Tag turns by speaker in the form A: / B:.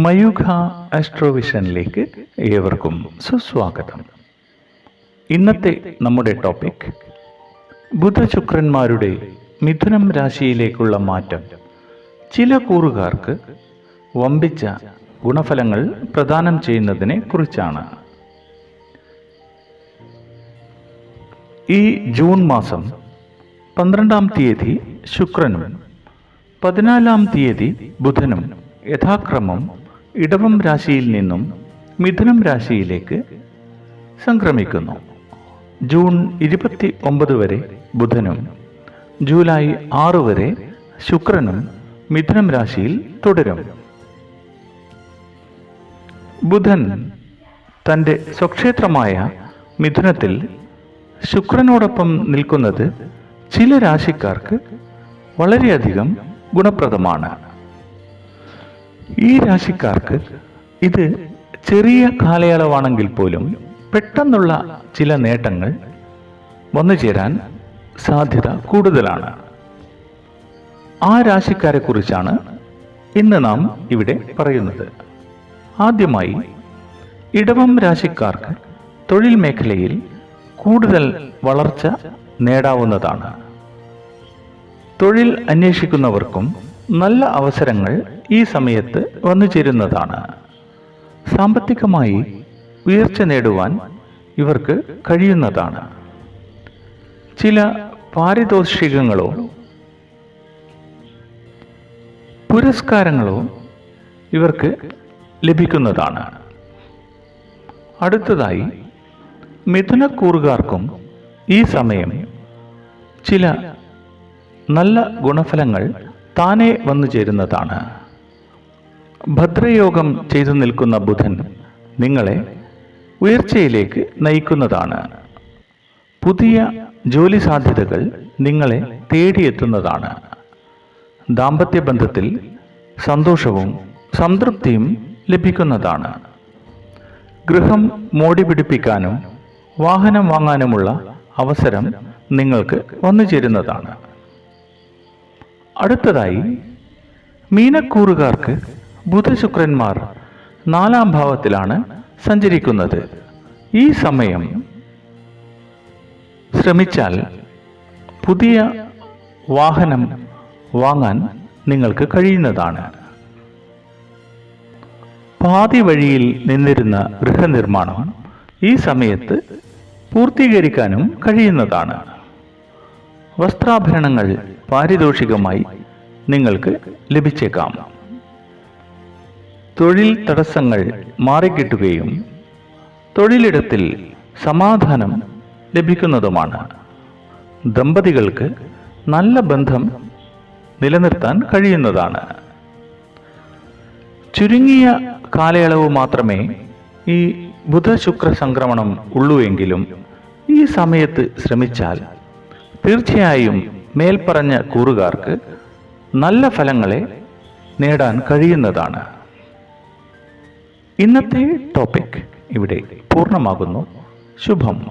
A: മയൂഖ ആസ്ട്രോവിഷനിലേക്ക് ഏവർക്കും സുസ്വാഗതം. ഇന്നത്തെ നമ്മുടെ ടോപ്പിക് ബുധശുക്രന്മാരുടെ മിഥുനം രാശിയിലേക്കുള്ള മാറ്റം. ചില കൂറുകാർക്ക് വമ്പിച്ച ഗുണഫലങ്ങൾ പ്രദാനം ചെയ്യുന്നതിനെ കുറിച്ചാണ്. ഈ ജൂൺ മാസം പന്ത്രണ്ടാം തീയതി ശുക്രനും പതിനാലാം തീയതി ബുധനും യഥാക്രമം ഇടവം രാശിയിൽ നിന്നും മിഥുനം രാശിയിലേക്ക് സംക്രമിക്കുന്നു. ജൂൺ ഇരുപത്തി ഒമ്പത് വരെ ബുധനും ജൂലൈ ആറ് വരെ ശുക്രനും മിഥുനം രാശിയിൽ തുടരും. ബുധൻ തന്റെ സ്വക്ഷേത്രമായ മിഥുനത്തിൽ ശുക്രനോടൊപ്പം നിൽക്കുന്നത് ചില രാശിക്കാർക്ക് വളരെയധികം ഗുണപ്രദമാണ്. ഈ രാശിക്കാർക്ക് ഇത് ചെറിയ കാലയളവാണെങ്കിൽ പോലും പെട്ടെന്നുള്ള ചില നേട്ടങ്ങൾ വന്നു ചേരാൻ സാധ്യത കൂടുതലാണ്. ആ രാശിക്കാരെ കുറിച്ചാണ് ഇന്ന് നാം ഇവിടെ പറയുന്നത്. ആദ്യമായി ഇടവം രാശിക്കാർക്ക് തൊഴിൽ മേഖലയിൽ കൂടുതൽ വളർച്ച നേടാവുന്നതാണ്. തൊഴിൽ അന്വേഷിക്കുന്നവർക്കും നല്ല അവസരങ്ങൾ ഈ സമയത്ത് വന്നു ചേരുന്നതാണ്. സാമ്പത്തികമായി ഉയർച്ച നേടുവാൻ ഇവർക്ക് കഴിയുന്നതാണ്. ചില പാരിതോഷികങ്ങളോ പുരസ്കാരങ്ങളോ ഇവർക്ക് ലഭിക്കുന്നതാണ്. അടുത്തതായി മിഥുനക്കൂറുകാർക്കും ഈ സമയം ചില നല്ല ഗുണഫലങ്ങൾ താനെ വന്നു ചേരുന്നതാണ്. ഭദ്രയോഗം ചെയ്തു നിൽക്കുന്ന ബുധൻ നിങ്ങളെ ഉയർച്ചയിലേക്ക് നയിക്കുന്നതാണ്. പുതിയ ജോലി സാധ്യതകൾ നിങ്ങളെ തേടിയെത്തുന്നതാണ്. ദാമ്പത്യ ബന്ധത്തിൽ സന്തോഷവും സംതൃപ്തിയും ലഭിക്കുന്നതാണ്. ഗൃഹം മോടി പിടിപ്പിക്കാനും വാഹനം വാങ്ങാനുമുള്ള അവസരം നിങ്ങൾക്ക് വന്നു ചേരുന്നതാണ്. അടുത്തതായി മീനക്കൂറുകാർക്ക് ബുധശുക്രന്മാർ നാലാം ഭാവത്തിലാണ് സഞ്ചരിക്കുന്നത്. ഈ സമയം ശ്രമിച്ചാൽ പുതിയ വാഹനം വാങ്ങാൻ നിങ്ങൾക്ക് കഴിയുന്നതാണ്. പാതി വഴിയിൽ നിന്നിരുന്ന ഗൃഹനിർമ്മാണം ഈ സമയത്ത് പൂർത്തീകരിക്കാനും കഴിയുന്നതാണ്. വസ്ത്രാഭരണങ്ങൾ പാരിതോഷികമായി നിങ്ങൾക്ക് ലഭിച്ചേക്കാം. തൊഴിൽ തടസ്സങ്ങൾ മാറിക്കിട്ടുകയും തൊഴിലിടത്തിൽ സമാധാനം ലഭിക്കുന്നതുമാണ്. ദമ്പതികൾക്ക് നല്ല ബന്ധം നിലനിർത്താൻ കഴിയുന്നതാണ്. ചുരുങ്ങിയ കാലയളവ് മാത്രമേ ഈ ബുധ ശുക്ര സംക്രമണം ഉള്ളൂ എങ്കിലും ഈ സമയത്ത് ശ്രമിച്ചാൽ തീർച്ചയായും മേൽപ്പറഞ്ഞ കൂറുകാർക്ക് നല്ല ഫലങ്ങളെ നേടാൻ കഴിയുന്നതാണ്. ഇന്നത്തെ ടോപ്പിക് ഇവിടെ പൂർണമാകുന്നു. ശുഭം.